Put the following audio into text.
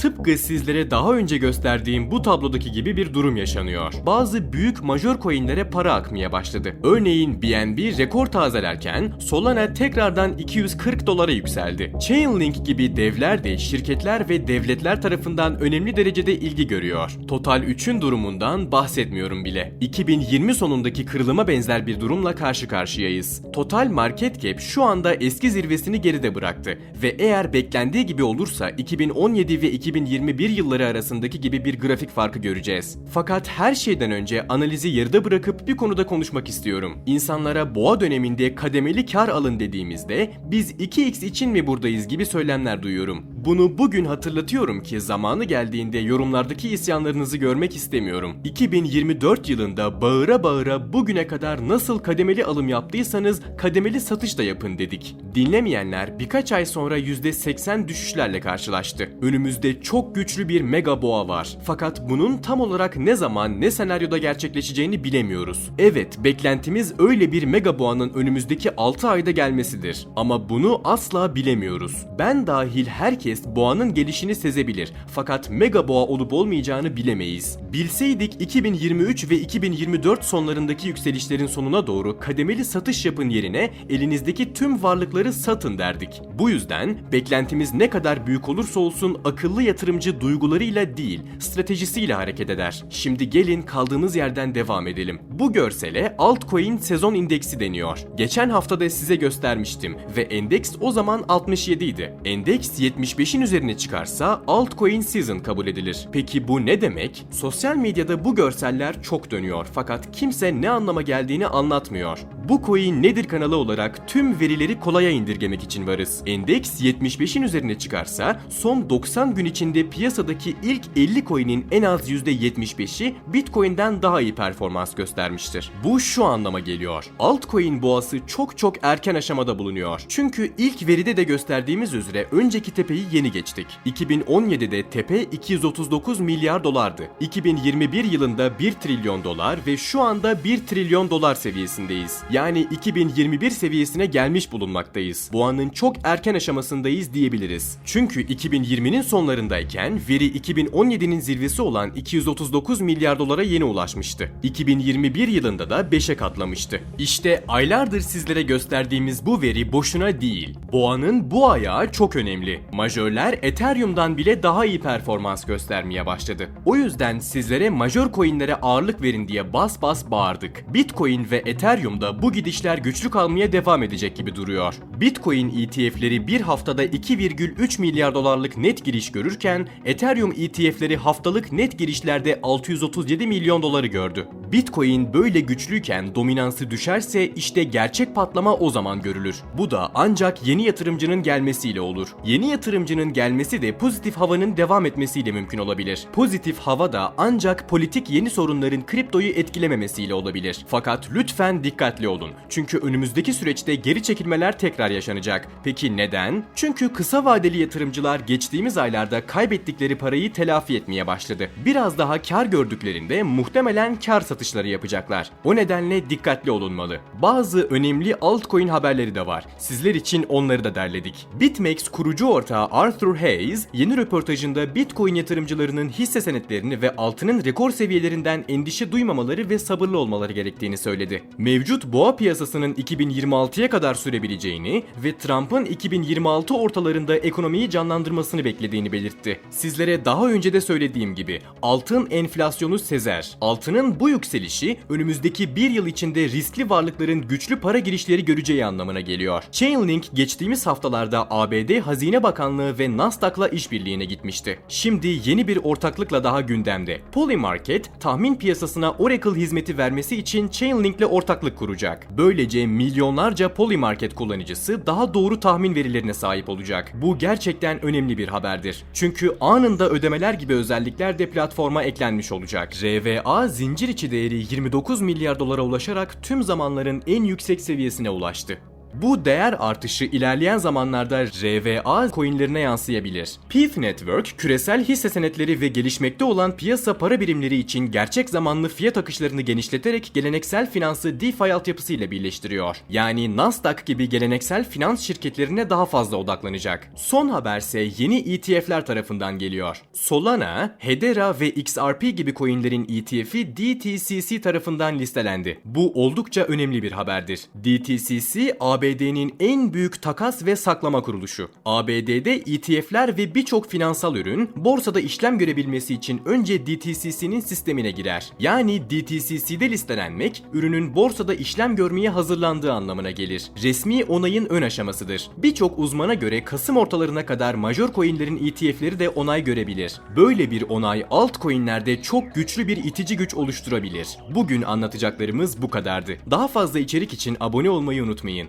Tıpkı sizlere daha önce gösterdiğim bu tablodaki gibi bir durum yaşanıyor. Bazı büyük major coinlere para akmaya başladı. Örneğin BNB rekor tazelerken Solana tekrardan 240 dolara yükseldi. Chainlink gibi devler de şirketler ve devletler tarafından önemli derecede ilgi görüyor. Total 3'ün durumundan bahsetmiyorum bile. 2020 sonundaki kırılıma benzer bir durumla karşı karşıyayız. Total market cap şu anda eski zirvesini geride bıraktı ve eğer beklendiği gibi olursa 2017 ve 2021 yılları arasındaki gibi bir grafik farkı göreceğiz. Fakat her şeyden önce analizi yarıda bırakıp bir konuda konuşmak istiyorum. İnsanlara boğa döneminde kademeli kar alın dediğimizde biz 2x için mi buradayız gibi söylemler duyuyorum. Bunu bugün hatırlatıyorum ki zamanı geldiğinde yorumlardaki isyanlarınızı görmek istemiyorum. 2024 yılında bağıra bağıra bugüne kadar nasıl kademeli alım yaptıysanız kademeli satış da yapın dedik. Dinlemeyenler birkaç ay sonra %80 düşüşlerle karşılaştı. Önümüzde çok güçlü bir mega boğa var. Fakat bunun tam olarak ne zaman ne senaryoda gerçekleşeceğini bilemiyoruz. Evet beklentimiz öyle bir mega boğanın önümüzdeki 6 ayda gelmesidir. Ama bunu asla bilemiyoruz. Ben dahil herkes boğanın gelişini sezebilir. Fakat mega boğa olup olmayacağını bilemeyiz. Bilseydik 2023 ve 2024 sonlarındaki yükselişlerin sonuna doğru kademeli satış yapın yerine elinizdeki tüm varlıkları satın derdik. Bu yüzden beklentimiz ne kadar büyük olursa olsun akıllı yatırımcı duygularıyla değil, stratejisiyle hareket eder. Şimdi gelin kaldığımız yerden devam edelim. Bu görsele altcoin sezon indeksi deniyor. Geçen hafta da size göstermiştim ve endeks o zaman 67 idi. Endeks 75'in üzerine çıkarsa altcoin season kabul edilir. Peki bu ne demek? Sosyal medyada bu görseller çok dönüyor fakat kimse ne anlama geldiğini anlatmıyor. Bu coin nedir kanalı olarak tüm verileri kolaya indirgemek için varız. Endeks 75'in üzerine çıkarsa son 90 gün içinde piyasadaki ilk 50 coin'in en az %75'i Bitcoin'den daha iyi performans göstermiştir. Bu şu anlama geliyor. Altcoin boğası çok çok erken aşamada bulunuyor. Çünkü ilk veride de gösterdiğimiz üzere önceki tepeyi yeni geçtik. 2017'de tepe 239 milyar dolardı. 2021 yılında 1 trilyon dolar ve şu anda 1 trilyon dolar seviyesindeyiz. Yani 2021 seviyesine gelmiş bulunmaktayız. Boğanın çok erken aşamasındayız diyebiliriz. Çünkü 2020'nin sonlarındayken veri 2017'nin zirvesi olan 239 milyar dolara yeni ulaşmıştı. 2021 yılında da 5'e katlamıştı. İşte aylardır sizlere gösterdiğimiz bu veri boşuna değil. Boğanın bu ayağı çok önemli. Majörler Ethereum'dan bile daha iyi performans göstermeye başladı. O yüzden sizlere majör coinlere ağırlık verin diye bas bas bağırdık. Bitcoin ve Ethereum'da bu gidişler güçlü kalmaya devam edecek gibi duruyor. Bitcoin ETF'leri bir haftada 2,3 milyar dolarlık net giriş görürken Ethereum ETF'leri haftalık net girişlerde 637 milyon doları gördü. Bitcoin böyle güçlüyken dominansı düşerse işte gerçek patlama o zaman görülür. Bu da ancak yeni yatırımcının gelmesiyle olur. Yeni yatırımcının gelmesi de pozitif havanın devam etmesiyle mümkün olabilir. Pozitif hava da ancak politik yeni sorunların kriptoyu etkilememesiyle olabilir. Fakat lütfen dikkatli olun. Çünkü önümüzdeki süreçte geri çekilmeler tekrar yaşanacak. Peki neden? Çünkü kısa vadeli yatırımcılar geçtiğimiz aylarda kaybettikleri parayı telafi etmeye başladı. Biraz daha kar gördüklerinde muhtemelen kar satışları yapacaklar. O nedenle dikkatli olunmalı. Bazı önemli altcoin haberleri de var. Sizler için onları da derledik. BitMEX kurucu ortağı Arthur Hayes yeni röportajında Bitcoin yatırımcılarının hisse senetlerini ve altının rekor seviyelerinden endişe duymamaları ve sabırlı olmaları gerektiğini söyledi. Mevcut boğa piyasasının 2026'ya kadar sürebileceğini ve Trump'ın 2026 ortalarında ekonomiyi canlandırmasını beklediğini belirtti. Sizlere daha önce de söylediğim gibi altın enflasyonu sezer. Altının bu yükselişi önümüzdeki bir yıl içinde riskli varlıkların güçlü para girişleri göreceği anlamına geliyor. Chainlink geçtiğimiz haftalarda ABD Hazine Bakanlığı ve Nasdaq'la işbirliğine gitmişti. Şimdi yeni bir ortaklıkla daha gündemde. Polymarket tahmin piyasasına Oracle hizmeti vermesi için Chainlink'le ortaklık kuracak. Böylece milyonlarca Polymarket kullanıcısı daha doğru tahmin verilerine sahip olacak. Bu gerçekten önemli bir haberdir. Çünkü anında ödemeler gibi özellikler de platforma eklenmiş olacak. RVA zincir içi değeri 29 milyar dolara ulaşarak tüm zamanların en yüksek seviyesine ulaştı. Bu değer artışı ilerleyen zamanlarda RVA coinlerine yansıyabilir. Peace Network, küresel hisse senetleri ve gelişmekte olan piyasa para birimleri için gerçek zamanlı fiyat akışlarını genişleterek geleneksel finansı DeFi altyapısıyla birleştiriyor. Yani Nasdaq gibi geleneksel finans şirketlerine daha fazla odaklanacak. Son haberse yeni ETF'ler tarafından geliyor. Solana, Hedera ve XRP gibi coinlerin ETF'i DTCC tarafından listelendi. Bu oldukça önemli bir haberdir. DTCC, ABD'nin en büyük takas ve saklama kuruluşu. ABD'de ETF'ler ve birçok finansal ürün borsada işlem görebilmesi için önce DTCC'nin sistemine girer. Yani DTCC'de listelenmek, ürünün borsada işlem görmeye hazırlandığı anlamına gelir. Resmi onayın ön aşamasıdır. Birçok uzmana göre Kasım ortalarına kadar major coinlerin ETF'leri de onay görebilir. Böyle bir onay altcoin'lerde çok güçlü bir itici güç oluşturabilir. Bugün anlatacaklarımız bu kadardı. Daha fazla içerik için abone olmayı unutmayın.